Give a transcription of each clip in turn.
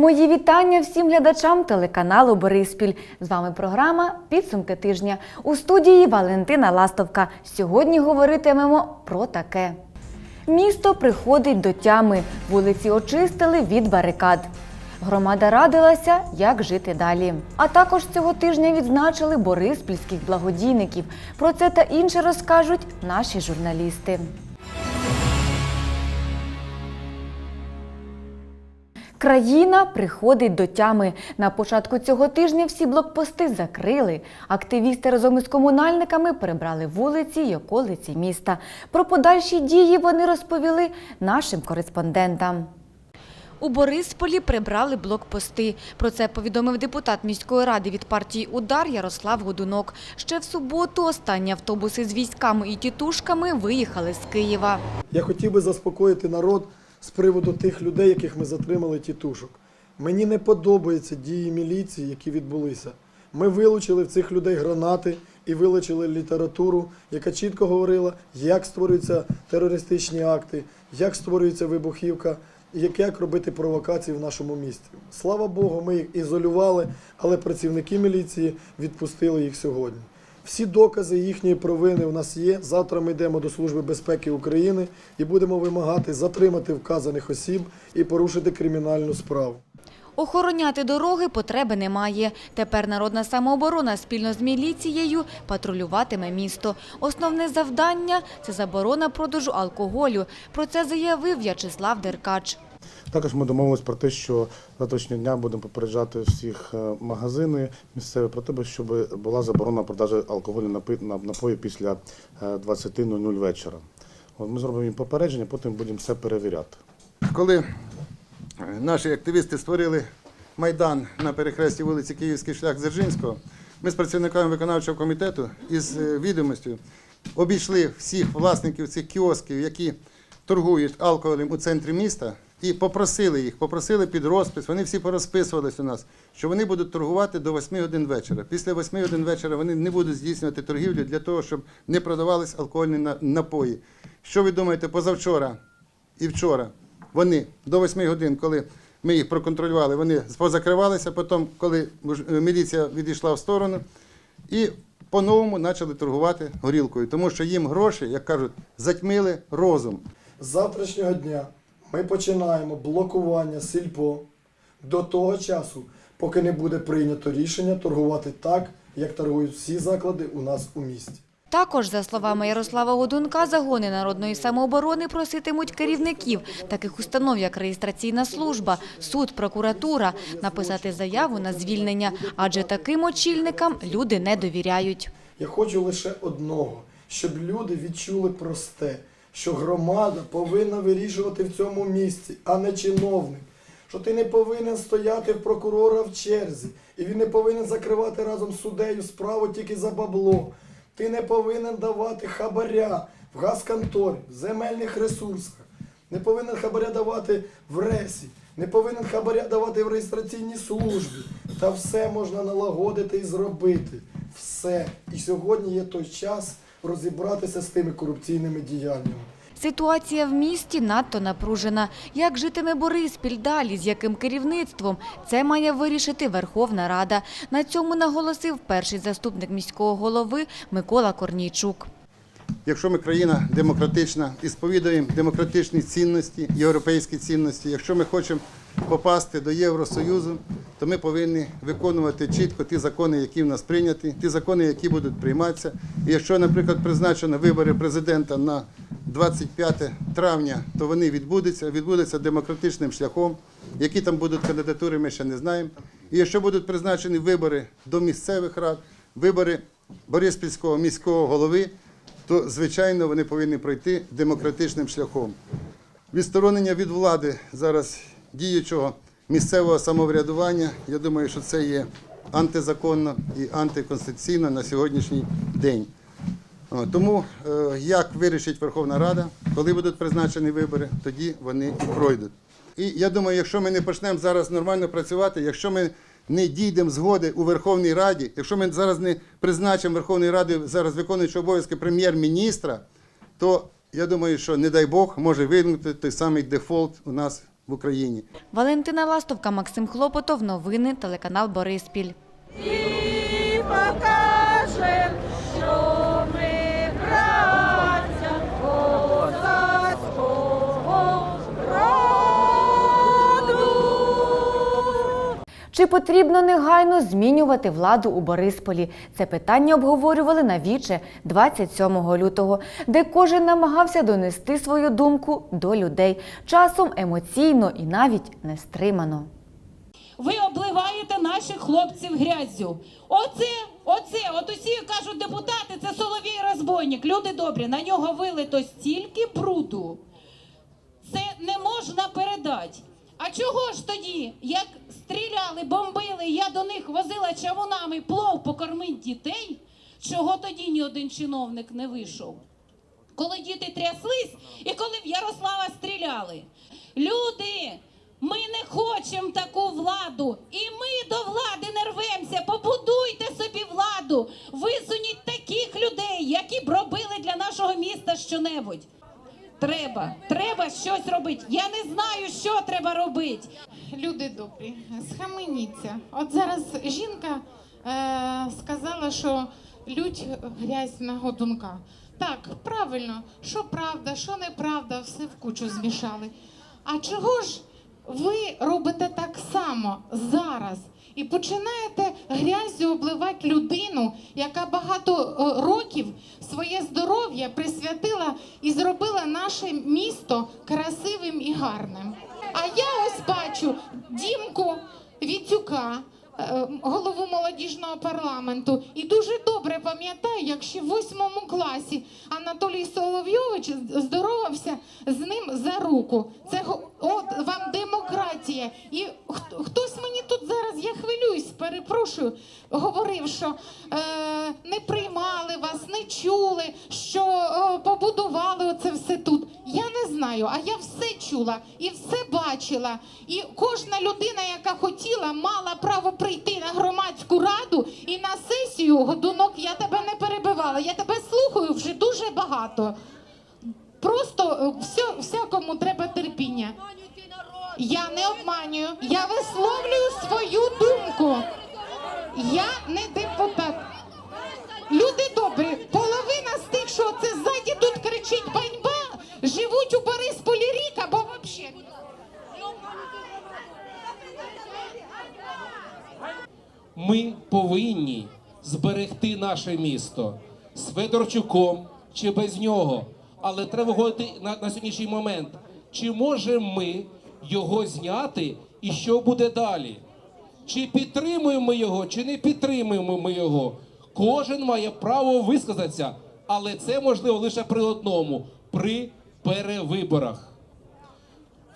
Мої вітання всім глядачам телеканалу Бориспіль. З вами програма Підсумки тижня у студії Валентина Ластовка. Сьогодні говоритимемо про таке. Місто приходить до тями. Вулиці очистили від барикад. Громада радилася, як жити далі. А також цього тижня відзначили бориспільських благодійників. Про це та інше розкажуть наші журналісти. Країна приходить до тями. На початку цього тижня всі блокпости закрили. Активісти разом із комунальниками прибрали вулиці й околиці міста. Про подальші дії вони розповіли нашим кореспондентам. У Борисполі прибрали блокпости. Про це повідомив депутат міської ради від партії Удар Ярослав Годунок. Ще в суботу останні автобуси з військами і тітушками виїхали з Києва. Я хотів би заспокоїти народ з приводу тих людей, яких ми затримали тітушок. Мені не подобаються дії міліції, які відбулися. Ми вилучили в цих людей гранати і вилучили літературу, яка чітко говорила, як створюються терористичні акти, як створюється вибухівка, як робити провокації в нашому місті. Слава Богу, ми їх ізолювали, але працівники міліції відпустили їх сьогодні. Всі докази їхньої провини у нас є. Завтра ми йдемо до Служби безпеки України і будемо вимагати затримати вказаних осіб і порушити кримінальну справу. Охороняти дороги потреби немає. Тепер народна самооборона спільно з міліцією патрулюватиме місто. Основне завдання – це заборона продажу алкоголю. Про це заявив В'ячеслав Деркач. Також ми домовились про те, що завтрашнього дня будемо попереджати всіх е, магазини місцеві про те, щоб була заборона продажу алкоголю напи- на- напоїв після е, 20.00 вечора. От ми зробимо їм попередження, потім будемо все перевіряти. Коли е, наші активісти створили майдан на перехресті вулиці Київський шлях Дзержинського, ми з працівниками виконавчого комітету із е, відомостю обійшли всіх власників цих кіосків, які торгують алкоголем у центрі міста, і попросили їх, попросили під розпис. Вони всі порозписувались у нас, що вони будуть торгувати до 8 годин вечора. Після 8 годин вечора вони не будуть здійснювати торгівлю для того, щоб не продавались алкогольні напої. Що ви думаєте, позавчора і вчора вони до 8 годин, коли ми їх проконтролювали, вони позакривалися, потім, коли е, міліція відійшла в сторону, і по-новому почали торгувати горілкою, тому що їм гроші, як кажуть, затьмили розум. З завтрашнього дня ми починаємо блокування сільпо до того часу, поки не буде прийнято рішення торгувати так, як торгують всі заклади у нас у місті. Також, за словами Ярослава Годунка, загони народної самооборони проситимуть керівників таких установ, як реєстраційна служба, суд, прокуратура, написати заяву на звільнення, адже таким очільникам люди не довіряють. Я хочу лише одного, щоб люди відчули просте, що громада повинна вирішувати в цьому місці, а не чиновник. Що ти не повинен стояти в прокурора в черзі, і він не повинен закривати разом з суддею справу тільки за бабло. Ти не повинен давати хабаря в газконторі, в земельних ресурсах. Не повинен хабаря давати в ресі, не повинен хабаря давати в реєстраційній службі. Та все можна налагодити і зробити. Все. І сьогодні є той час розібратися з тими корупційними діяннями. Ситуація в місті надто напружена. Як житиме Бориспіль далі, з яким керівництвом? Це має вирішити Верховна Рада. На цьому наголосив перший заступник міського голови Микола Корнійчук. Якщо ми країна демократична і сповідуємо демократичні цінності, європейські цінності, якщо ми хочемо попасти до Євросоюзу, то ми повинні виконувати чітко ті закони, які в нас прийняті, ті закони, які будуть прийматися. І якщо, наприклад, призначено вибори президента на 25 травня, то вони відбудуться, відбудуться демократичним шляхом. Які там будуть кандидатури, ми ще не знаємо. І якщо будуть призначені вибори до місцевих рад, вибори Бориспільського міського голови, то звичайно вони повинні пройти демократичним шляхом. Відсторонення від влади зараз діючого місцевого самоврядування, я думаю, що це є антизаконно і антиконституційно на сьогоднішній день. Тому е, як вирішить Верховна Рада, коли будуть призначені вибори, тоді вони і пройдуть. І я думаю, якщо ми не почнемо зараз нормально працювати, якщо ми не дійдемо згоди у Верховній Раді, якщо ми зараз не призначимо Верховною Радою зараз виконуючого обов'язки прем'єр-міністра, то я думаю, що не дай Бог може виникнути той самий дефолт у нас в Україні. Валентина Ластовка, Максим Хлопотов. Новини телеканал Бориспіль. І покажем, Чи потрібно негайно змінювати владу у Борисполі? Це питання обговорювали на віче 27 лютого, де кожен намагався донести свою думку до людей, часом емоційно і навіть нестримано. Ви обливаєте наших хлопців грязю. Оце, оце, от усі кажуть депутати, це соловій розбойник. Люди добрі, на нього вилито стільки бруду. Це не можна передати. А чого ж тоді, як стріляли, бомбили, я до них возила чавунами плов покормить дітей, чого тоді ні один чиновник не вийшов? коли діти тряслись і коли в Ярослава стріляли. Люди, ми не хочемо таку владу, і ми до влади не рвемося. Побудуйте собі владу, висуніть таких людей, які б робили для нашого міста щонебудь. Треба, треба щось робити. Я не знаю, що треба робити. Люди добрі, схаменіться. От зараз жінка е, сказала, що лють грязь на годунка. Так, правильно, що правда, що неправда, все в кучу змішали. А чого ж ви робите так само зараз і починаєте грязю обливати людину, яка багато е, років своє здоров'я присвятила і зробила наше місто красивим і гарним? А я ось бачу Дімку Віцюка, голову молодіжного парламенту, і дуже добре пам'ятаю, як ще в восьмому класі Анатолій Соловйович здоровався з ним за руку. Це от вам демократія. І хт- хтось мені тут зараз, я хвилююсь, перепрошую, говорив, що е, не приймали вас, не чули, що е, побудували оце все тут. Я не знаю, а я все чула і все бачила. І кожна людина, яка хотіла, мала право прийти на громадську раду і на сесію. Годунок, я тебе не перебивала. Я тебе слухаю вже дуже багато. Просто е, все, всякому треба терпіння. Я не обманюю, я висловлюю свою думку. Я не депутат. Люди добрі, половина з тих, що це ззаді тут кричить баньба, живуть у Борисполі рік або взагалі. Ми повинні зберегти наше місто з Федорчуком чи без нього. Але треба говорити на, на сьогоднішній момент, чи можемо ми його зняти і що буде далі? Чи підтримуємо ми його, чи не підтримуємо ми його? Кожен має право висказатися, але це можливо лише при одному при перевиборах.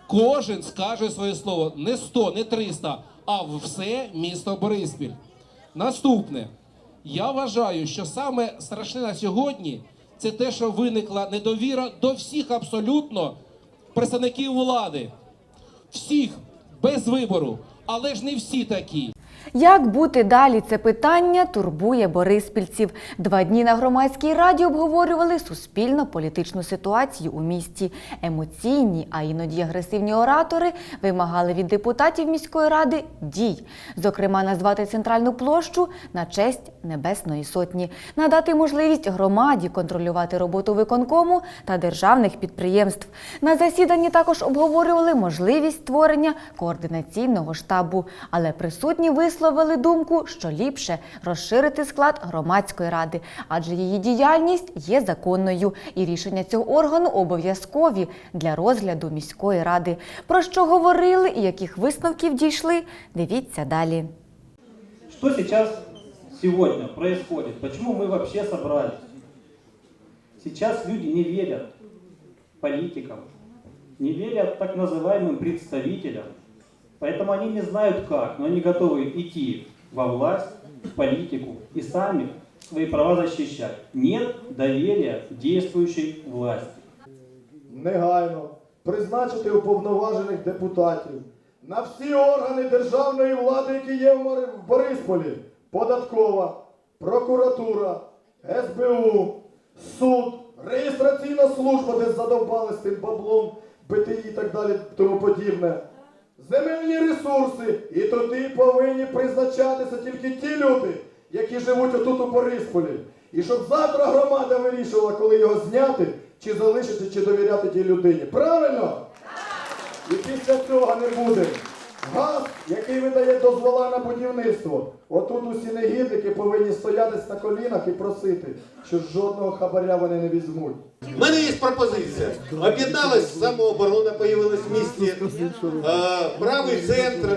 Кожен скаже своє слово не 100, не 300, а все місто Бориспіль. Наступне. Я вважаю, що саме страшне на сьогодні це те, що виникла недовіра до всіх абсолютно представників влади. Всіх без вибору, але ж не всі такі. Як бути далі? Це питання турбує бориспільців. Два дні на громадській раді обговорювали суспільно-політичну ситуацію у місті. Емоційні, а іноді агресивні оратори вимагали від депутатів міської ради дій. Зокрема, назвати центральну площу на честь Небесної Сотні, надати можливість громаді контролювати роботу виконкому та державних підприємств. На засіданні також обговорювали можливість створення координаційного штабу, але присутні висловили думку, що ліпше розширити склад громадської ради, адже її діяльність є законною, і рішення цього органу обов'язкові для розгляду міської ради. Про що говорили і яких висновків дійшли? Дивіться далі. Что сейчас, сегодня происходит? Почему мы вообще собрались? Сейчас люди не верят политикам, не верят так называемым представителям. Поэтому они не знают как, но они готовы идти во власть, в политику и сами свои права защищать. Нет доверия действующей власти. негайно призначити уповноважених депутатів на всі органи державної влади, які є в Борисполі. Податкова, прокуратура, СБУ, суд, реєстраційна служба, де задовбали з тим баблом, БТІ і так далі, тому подібне. Земельні ресурси, і туди повинні призначатися тільки ті люди, які живуть отут у Борисполі. І щоб завтра громада вирішила, коли його зняти, чи залишити, чи довіряти тій людині. Правильно? І після цього не буде. Газ, який видає дозвола на будівництво. Отут усі негідники повинні стоятись на колінах і просити, що жодного хабаря вони не візьмуть. У мене є пропозиція. Об'єдналась самооборона, появилась в місті. Правий центр,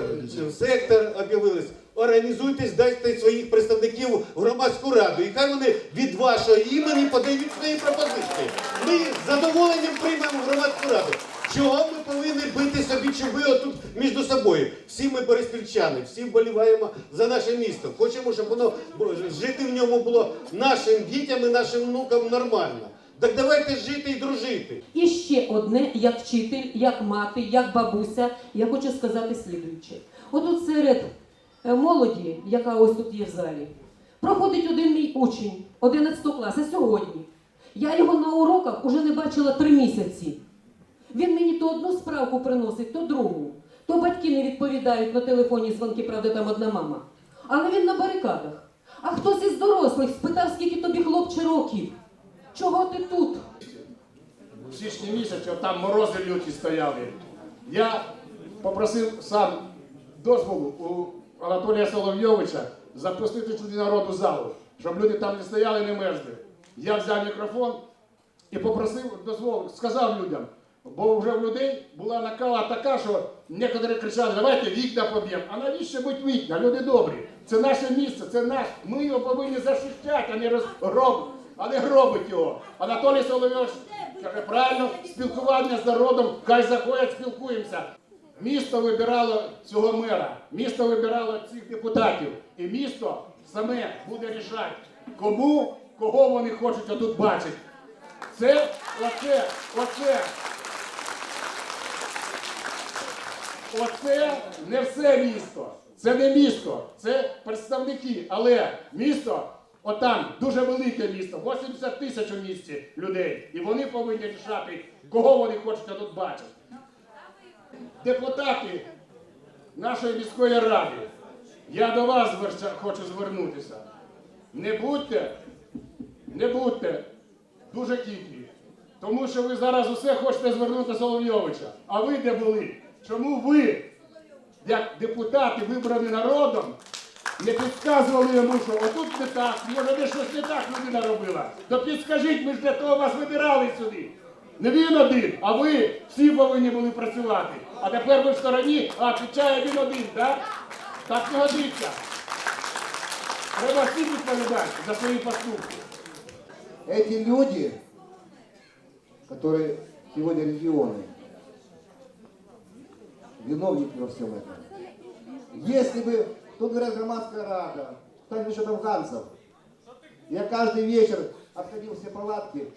сектор об'явились. Організуйтесь, дайте своїх представників в громадську раду. І хай вони від вашого імені подають свої пропозиції. Ми з задоволенням приймемо громадську раду. Чого ми повинні бити собі чуби отут між собою? Всі ми бориспільчани, всі вболіваємо за наше місто. Хочемо, щоб воно жити в ньому було нашим дітям і нашим внукам нормально. Так давайте жити і дружити. І ще одне, як вчитель, як мати, як бабуся, я хочу сказати слідуюче. Отут серед е, молоді, яка ось тут є в залі, проходить один мій учень 11 класу сьогодні. Я його на уроках уже не бачила три місяці. Він мені то одну справку приносить, то другу. То батьки не відповідають на телефонні дзвонки, правда, там одна мама. Але він на барикадах. А хтось із дорослих спитав, скільки тобі хлопче років. Чого ти тут? в січні місяці, там морози люті стояли. Я попросив сам дозволу у Анатолія Соловйовича запустити сюди народу залу, щоб люди там не стояли, не мерзли. Я взяв мікрофон і попросив дозволу, сказав людям, бо вже в людей була накала така, що некоторі кричали, давайте вікна поб'ємо. А навіщо будь вікна? Люди добрі. Це наше місце, це наш. Ми його повинні захищати, а не розгроб, а не гробити його. Анатолій Соловйович каже, правильно, спілкування з народом, хай заходять, спілкуємося. Місто вибирало цього мера, місто вибирало цих депутатів. І місто саме буде рішати, кому, кого вони хочуть отут бачити. Це, оце, оце. Оце не все місто. Це не місто, це представники. Але місто, отам дуже велике місто, 80 тисяч у місті людей. І вони повинні рішати, кого вони хочуть тут бачити. Депутати нашої міської ради, я до вас хочу звернутися. Не будьте, не будьте дуже хитрі. Тому що ви зараз усе хочете звернути Соловйовича. А ви де були? Чому ви, як депутати, вибрані народом, не підказували йому, що отут не так, може де щось не так людина робила. То підскажіть, ми ж для того вас вибирали сюди. Не він один, а ви всі повинні були працювати. А тепер ви в стороні, а відповідає він один, так? Так не годиться. Треба всі відповідати за свої поступки. Эти люди, которые сегодня регионы, виновники во всем этом. Если бы, тут говорят, громадская рада, там еще там Ганцев. Я каждый вечер отходил все палатки,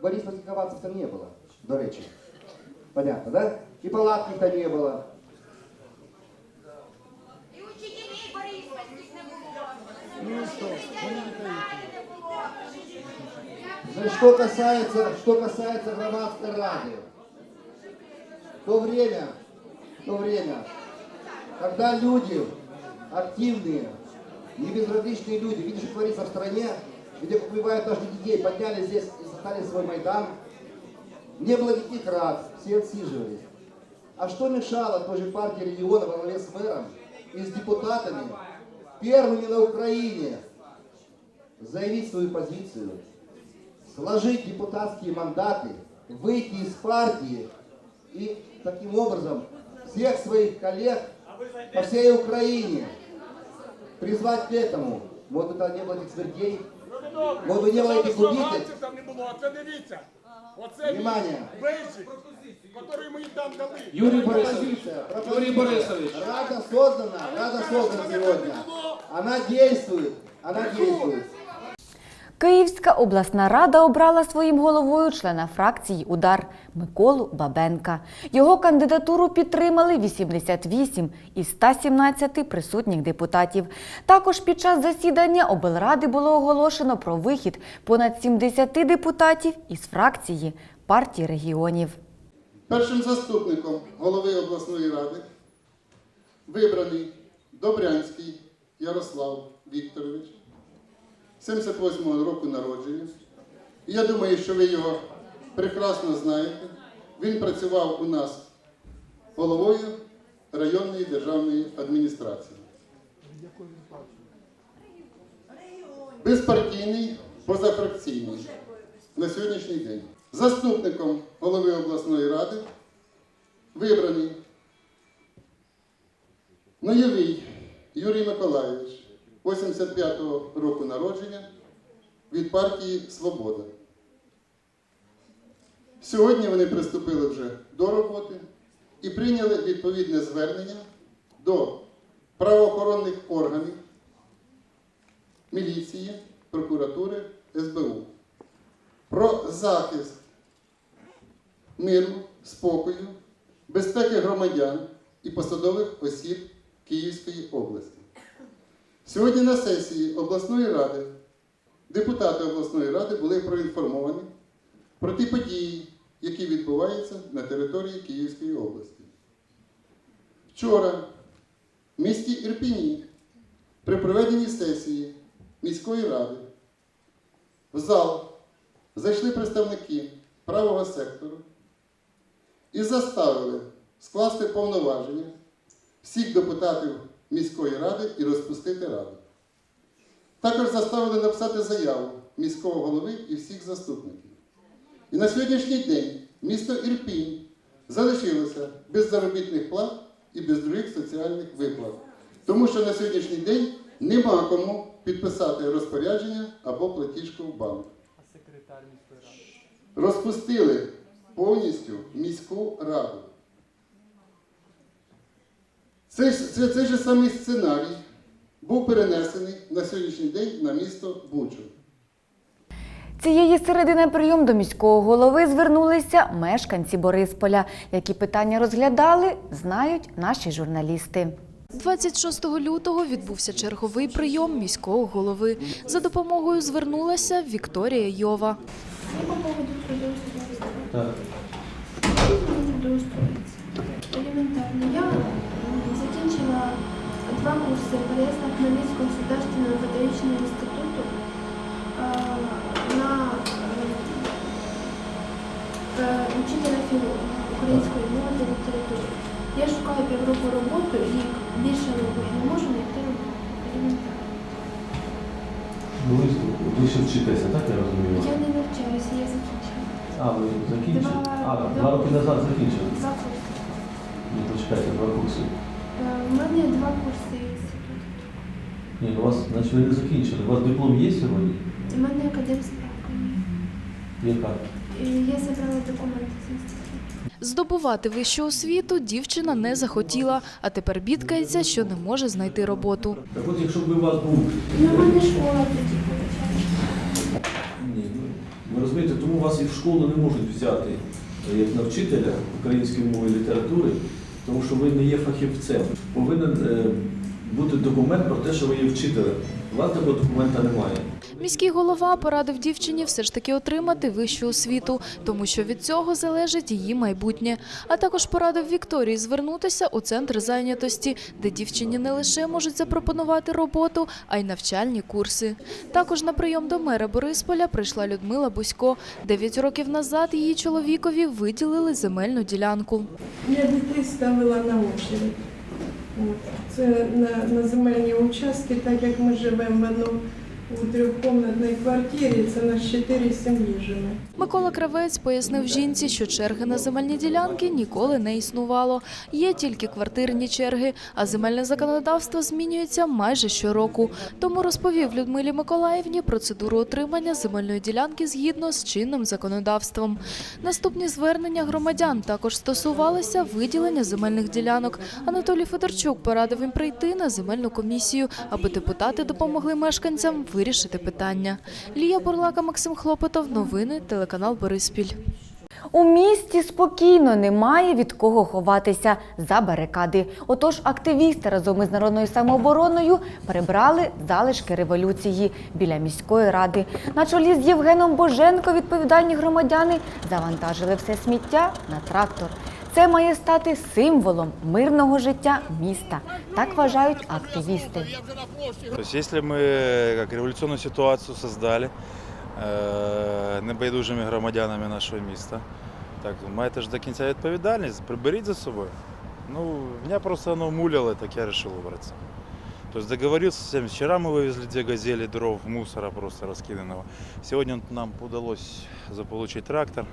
Бориса Николаевича там не было, до речи. Понятно, да? И палатки-то не было. І учителів Бориспільських не було. Ну и что? не було. Значит, что касается, что касается громадской рады, в то время, в то время, когда люди активные, не безразличные люди, видишь, что творится в стране, где убивают наших детей, подняли здесь и создали свой Майдан, не было никаких рад, все отсиживались. А что мешало той же партии региона во главе с мэром и с депутатами, первыми на Украине, заявить свою позицию, сложить депутатские мандаты, выйти из партии и таким образом всех своих коллег по всей Украине призвать к этому. Вот это не было этих смертей, вот бы не было этих убитых. там не було, а це дивіться. Оце Внимание. бейджик, який мені там дали. Юрій Пропозиция, пропозиция. Юрий Борисович. Рада создана, Рада создана сегодня. Она действует, она действует. Київська обласна рада обрала своїм головою члена фракції Удар Миколу Бабенка. Його кандидатуру підтримали 88 із 117 присутніх депутатів. Також під час засідання облради було оголошено про вихід понад 70 депутатів із фракції партії регіонів. Першим заступником голови обласної ради вибраний Добрянський Ярослав Вікторович, 78-го року народження. Я думаю, що ви його прекрасно знаєте. Він працював у нас головою районної державної адміністрації. Безпартійний, позафракційний на сьогоднішній день. Заступником голови обласної ради вибраний Ноєвий Юрій Миколайович, 85-го року народження від партії Свобода. Сьогодні вони приступили вже до роботи і прийняли відповідне звернення до правоохоронних органів, міліції, прокуратури, СБУ про захист миру, спокою, безпеки громадян і посадових осіб Київської області. Сьогодні на сесії обласної ради депутати обласної ради були проінформовані про ті події, які відбуваються на території Київської області. Вчора в місті Ірпіні при проведенні сесії міської ради в зал зайшли представники правого сектору і заставили скласти повноваження всіх депутатів міської ради і розпустити раду. Також заставили написати заяву міського голови і всіх заступників. І на сьогоднішній день місто Ірпінь залишилося без заробітних плат і без других соціальних виплат. Тому що на сьогоднішній день нема кому підписати розпорядження або платіжку в банк. Розпустили повністю міську раду. Цей, ж- це, цей же самий сценарій був перенесений на сьогоднішній день на місто Бучу. Цієї середи на прийом до міського голови звернулися мешканці Борисполя. Які питання розглядали, знають наші журналісти. 26 лютого відбувся черговий прийом міського голови. За допомогою звернулася Вікторія Йова. по поводу. Я два курси полезно Хмельницького государственного педагогічного інституту е, на е, е, учителя української мови та літератури. Я шукаю півроку роботу і більше не можу знайти роботу. Ну, ви, ще вчитеся, так я розумію? Я не навчаюся, я закінчила. А, ви закінчили? Два- А, два роки назад закінчили. Два курси. Ні, почекайте, два курси. Е, У мене два курси інституту. Ні, у вас, значить, ви не закінчили. У вас диплом є сьогодні? У мене академсправка є. Яка? Я забрала документи з інституту. Здобувати вищу освіту дівчина не захотіла, а тепер бідкається, що не може знайти роботу. Так от, якщо б у вас був... Ну, у мене школа тоді виходить. Ні, ну, ви розумієте, тому вас і в школу не можуть взяти е, як навчителя української мови і літератури, тому що ви не є фахівцем. Повинен е, бути документ про те, що ви є вчителем. У вас такого документа немає. Міський голова порадив дівчині все ж таки отримати вищу освіту, тому що від цього залежить її майбутнє. А також порадив Вікторії звернутися у центр зайнятості, де дівчині не лише можуть запропонувати роботу, а й навчальні курси. Також на прийом до мера Борисполя прийшла Людмила Бусько. Дев'ять років назад її чоловікові виділили земельну ділянку. Я дітей ставила на. От. Це на, на земельні участки, так як ми живемо в одному у трьохкомнатній квартирі, це на чотири сім'ї живе. Микола Кравець пояснив жінці, що черги на земельні ділянки ніколи не існувало. Є тільки квартирні черги, а земельне законодавство змінюється майже щороку. Тому розповів Людмилі Миколаївні процедуру отримання земельної ділянки згідно з чинним законодавством. Наступні звернення громадян також стосувалися виділення земельних ділянок. Анатолій Федорчук порадив їм прийти на земельну комісію, аби депутати допомогли мешканцям вирішити питання. Лія Бурлака, Максим Хлопотов. Новини телеканал Бориспіль. У місті спокійно немає від кого ховатися за барикади. Отож, активісти разом із народною самообороною прибрали залишки революції біля міської ради. На чолі з Євгеном Боженко відповідальні громадяни завантажили все сміття на трактор. Це має стати символом мирного життя міста. Так вважають активісти. То есть если мы как революционную ситуацию создали е, небайдужими громадянами нашого міста, так маєте ж до кінця відповідальність, приберіть за собою. Ну, меня просто оно муляло, так я решил убраться. То есть договорился с всем. Вчера мы вывезли две газели дров, мусора просто раскиданного. Сегодня нам удалось заполучить трактор.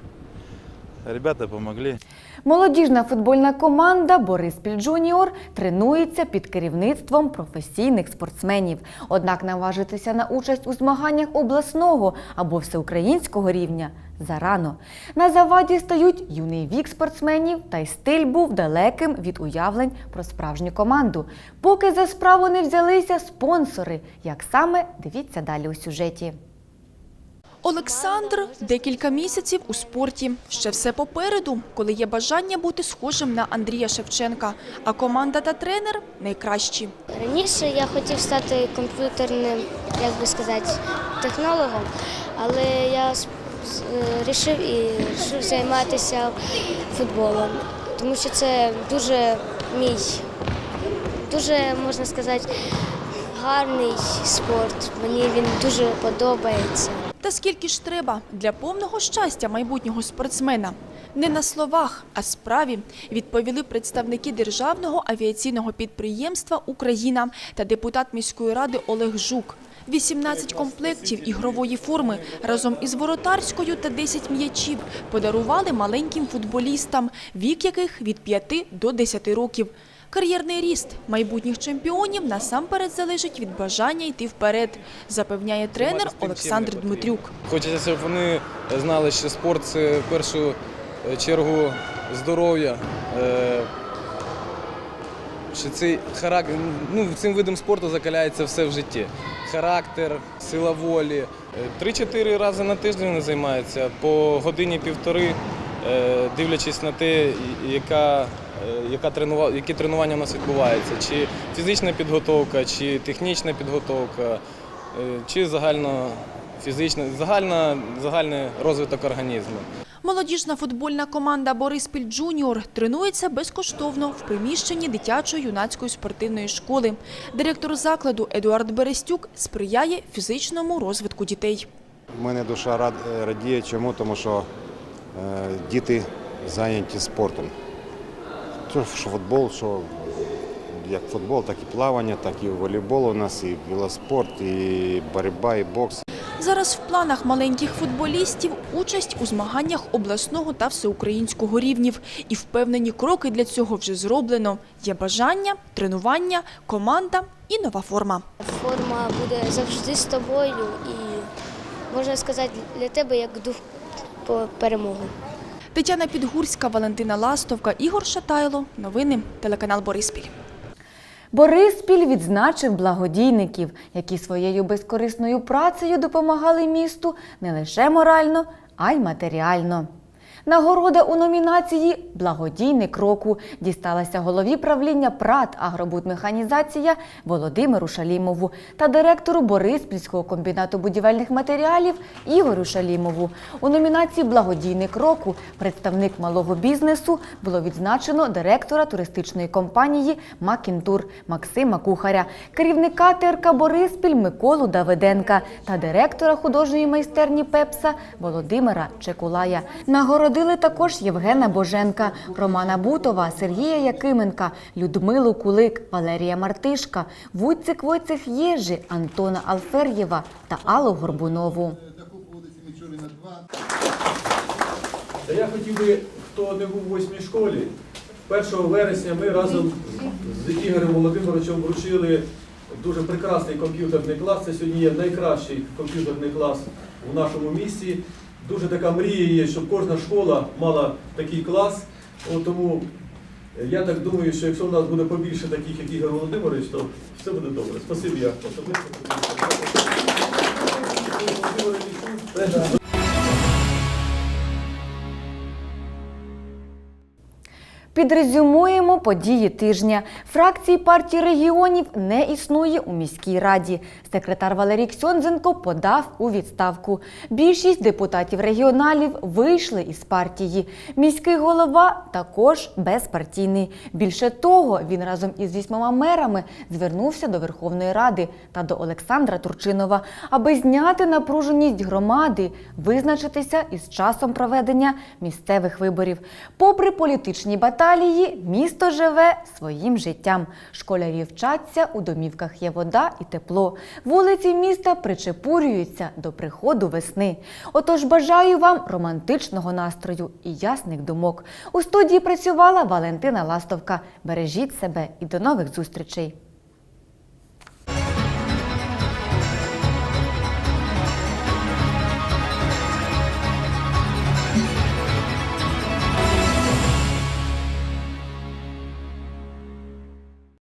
Ребята помогли. Молодіжна футбольна команда Бориспіль Джуніор тренується під керівництвом професійних спортсменів. Однак наважитися на участь у змаганнях обласного або всеукраїнського рівня зарано. На заваді стають юний вік спортсменів, та й стиль був далеким від уявлень про справжню команду. Поки за справу не взялися спонсори. Як саме дивіться далі у сюжеті. Олександр декілька місяців у спорті. Ще все попереду, коли є бажання бути схожим на Андрія Шевченка. А команда та тренер найкращі. Раніше я хотів стати комп'ютерним, як би сказати, технологом, але я вирішив і рішив займатися футболом, тому що це дуже мій, дуже можна сказати, гарний спорт. Мені він дуже подобається. Та скільки ж треба для повного щастя майбутнього спортсмена? Не на словах, а справі відповіли представники державного авіаційного підприємства Україна та депутат міської ради Олег Жук. 18 комплектів ігрової форми разом із воротарською та 10 м'ячів подарували маленьким футболістам, вік яких від 5 до 10 років. Кар'єрний ріст майбутніх чемпіонів насамперед залежить від бажання йти вперед, запевняє тренер Олександр Дмитрюк. Хочеться, щоб вони знали, що спорт це в першу чергу здоров'я. е, Що цей характер, ну, цим видом спорту закаляється все в житті. Характер, сила волі. Е, Три-чотири рази на тиждень вони займаються, по годині-півтори, е, дивлячись на те, яка, е, яка тренува, які тренування у нас відбуваються, чи фізична підготовка, чи технічна підготовка, е, чи загально фізична, загальна, загальний розвиток організму. Молодіжна футбольна команда Бориспіль Джуніор тренується безкоштовно в приміщенні дитячої юнацької спортивної школи. Директор закладу Едуард Берестюк сприяє фізичному розвитку дітей. У мене душа рад- е, радіє чому, тому що е, діти зайняті спортом. Що що футбол, що як футбол, так і плавання, так і волейбол у нас, і велоспорт, і боротьба, і бокс. Зараз в планах маленьких футболістів участь у змаганнях обласного та всеукраїнського рівнів. І впевнені кроки для цього вже зроблено. Є бажання, тренування, команда і нова форма. Форма буде завжди з тобою і, можна сказати, для тебе як дух по перемоги. Тетяна Підгурська, Валентина Ластовка, Ігор Шатайло. Новини телеканал Бориспіль. Бориспіль відзначив благодійників, які своєю безкорисною працею допомагали місту не лише морально, а й матеріально. Нагорода у номінації Благодійник року дісталася голові правління ПРАТ «Агробудмеханізація» Володимиру Шалімову та директору Бориспільського комбінату будівельних матеріалів Ігорю Шалімову. У номінації Благодійник року представник малого бізнесу було відзначено директора туристичної компанії Макінтур Максима Кухаря, керівника ТРК Бориспіль Миколу Давиденка та директора художньої майстерні Пепса Володимира Чекулая. Нагородили також Євгена Боженка, Романа Бутова, Сергія Якименка, Людмилу Кулик, Валерія Мартишка, Вуйцик Войцех Єжи, Антона Алфер'єва та Аллу Горбунову. Я хотів би, хто не був у восьмій школі, 1 вересня ми разом з Ігорем Володимировичем вручили дуже прекрасний комп'ютерний клас. Це сьогодні є найкращий комп'ютерний клас у нашому місті. Дуже така мрія є, щоб кожна школа мала такий клас. От тому я так думаю, що якщо у нас буде побільше таких, як Ігор Володимирович, то все буде добре. Спасибі, я особисто. Підрезюмуємо події тижня. Фракції партії регіонів не існує у міській раді. Секретар Валерій Ксьонзенко подав у відставку. Більшість депутатів регіоналів вийшли із партії. Міський голова також безпартійний. Більше того, він разом із вісьмома мерами звернувся до Верховної Ради та до Олександра Турчинова, аби зняти напруженість громади, визначитися із часом проведення місцевих виборів. Попри політичні баталії, місто живе своїм життям. Школярі вчаться, у домівках є вода і тепло. Вулиці міста причепурюються до приходу весни. Отож бажаю вам романтичного настрою і ясних думок. У студії працювала Валентина Ластовка. Бережіть себе і до нових зустрічей.